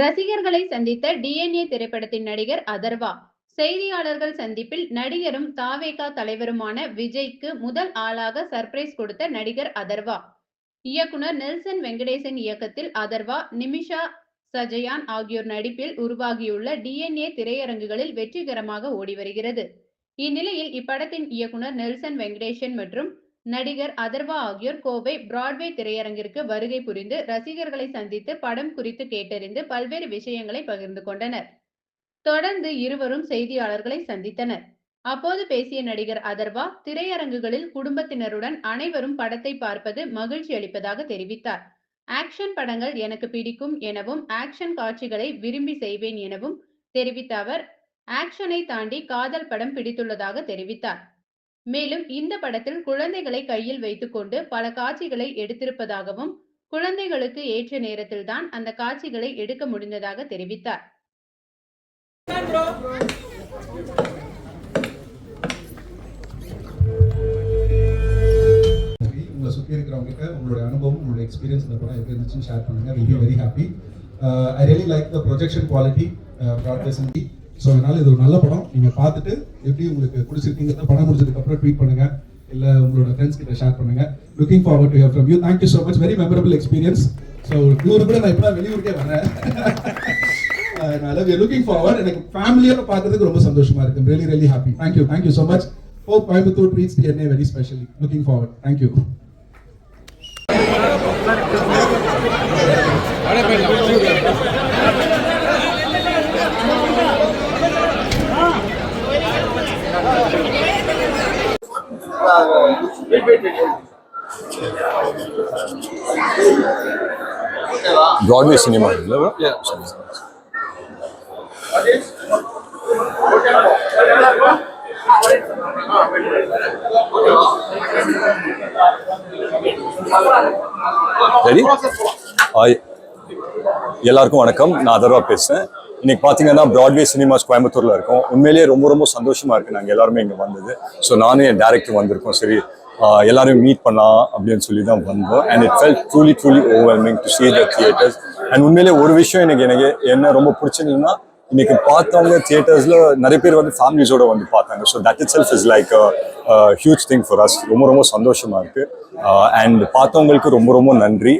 ரசிகர்களை சந்தித்த டிஎன்ஏ திரைப்படத்தின் நடிகர் அதர்வா. செய்தியாளர்கள் சந்திப்பில் நடிகரும் தாவேகா தலைவருமான விஜய்க்கு முதல் ஆளாக சர்ப்ரைஸ் கொடுத்த நடிகர் அதர்வா. இயக்குனர் நெல்சன் வெங்கடேசன் இயக்கத்தில் அதர்வா நிமிஷா சஜயான் ஆகியோர் நடிப்பில் உருவாகியுள்ள டிஎன்ஏ திரையரங்குகளில் வெற்றிகரமாக ஓடி வருகிறது. இந்நிலையில் இப்படத்தின் இயக்குனர் நெல்சன் வெங்கடேசன் மற்றும் நடிகர் அதர்வா ஆகியோர் கோவை பிராட்வே திரையரங்கிற்கு வருகை புரிந்து ரசிகர்களை சந்தித்து படம் குறித்து கேட்டறிந்து பல்வேறு விஷயங்களை பகிர்ந்து கொண்டனர். தொடர்ந்து இருவரும் செய்தியாளர்களை சந்தித்தனர். அப்போது பேசிய நடிகர் அதர்வா திரையரங்குகளில் குடும்பத்தினருடன் அனைவரும் படத்தை பார்ப்பது மகிழ்ச்சி அளிப்பதாக தெரிவித்தார். ஆக்ஷன் படங்கள் எனக்கு பிடிக்கும் எனவும் ஆக்ஷன் காட்சிகளை விரும்பி செய்வேன் எனவும் தெரிவித்த அவர் ஆக்ஷனை தாண்டி காதல் படம் பிடித்துள்ளதாக தெரிவித்தார். மேலும் இந்த படத்தில் குழந்தைகளை கையில் வைத்துக்கொண்டு பல காட்சிகளை எடுத்திருப்பதாகவும் குழந்தைகளுக்கு ஏற்ற நேரத்தில் தான் அந்த காட்சிகளை எடுக்க முடிந்ததாக தெரிவித்தார். உங்களை சுற்றி இருக்கிறவங்க உங்களுடைய அனுபவம் உங்களுடைய எக்ஸ்பீரியன்ஸ் இந்த படம் எப்படி இருந்துச்சுன்னு ஷேர் பண்ணுங்க. Will be very happy I really like the projection quality broadcast so அதனால் இது ஒரு நல்ல படம். நீங்கள் பார்த்துட்டு எப்படி உங்களுக்கு பிடிச்சிருக்கீங்கிறத படம் முடிச்சதுக்கப்புறம் ட்வீட் பண்ணுங்க. இல்லை உங்களோட ஃப்ரெண்ட்ஸ் கிட்ட ஷேர் பண்ணுங்க. Looking forward to hear from you thank you so much very memorable experience so tour கூட நான் இப்போ வெளியூருக்கே வரேன் அதனால வி லுக்கிங் ஃபார்வர்ட் எனக்கு ஃபேமிலியோட பார்க்கறதுக்கு ரொம்ப சந்தோஷமா இருக்கு. Really really happy thank you thank you so much hope Coimbatore treats DNA very specially looking forward thank you Broadway cinema, இல்ல bro? Ready? Hi. எல்லாருக்கும் வணக்கம் நான் அதர்வா பேசுறேன் இன்னைக்கு பார்த்தீங்கன்னா ப்ராட்வே சினிமாஸ் கோயம்புத்தூரில் இருக்கோம். உண்மையிலேயே ரொம்ப ரொம்ப சந்தோஷமா இருக்கு. நாங்கள் எல்லாருமே இங்கே வந்தது. ஸோ நானும் என் டேரக்டர் வந்திருக்கோம். சரி எல்லாரும் மீட் பண்ணலாம் அப்படின்னு சொல்லி தான் வந்தோம். And it fell truly truly overwhelming to see the theatres and உண்மையிலேயே ஒரு விஷயம் எனக்கு எனக்கு என்ன ரொம்ப பிடிச்சதுன்னா இன்னைக்கு பார்த்தவங்க தியேட்டர்ஸ்ல நிறைய பேர் வந்து ஃபேமிலிஸோட வந்து பார்த்தாங்க. So that itself is like huge thing for us ரொம்ப ரொம்ப சந்தோஷமா இருக்கு. Uh, அண்ட் பார்த்தவங்களுக்கு ரொம்ப ரொம்ப நன்றி.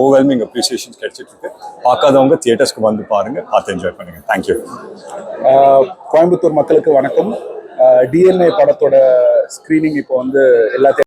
ஓவர்வெல்மிங் அப்ரிசியேஷன் கிடைச்சிட்டு இருக்கு பார்க்காதவங்க தியேட்டர்ஸ்க்கு வந்து பாருங்க. பார்த்து என்ஜாய் பண்ணுங்க. தேங்க்யூ uh, கோயம்புத்தூர் மக்களுக்கு வணக்கம். Uh, டிஎன்ஏ படத்தோட ஸ்க்ரீனிங் இப்போ வந்து எல்லாத்தையும்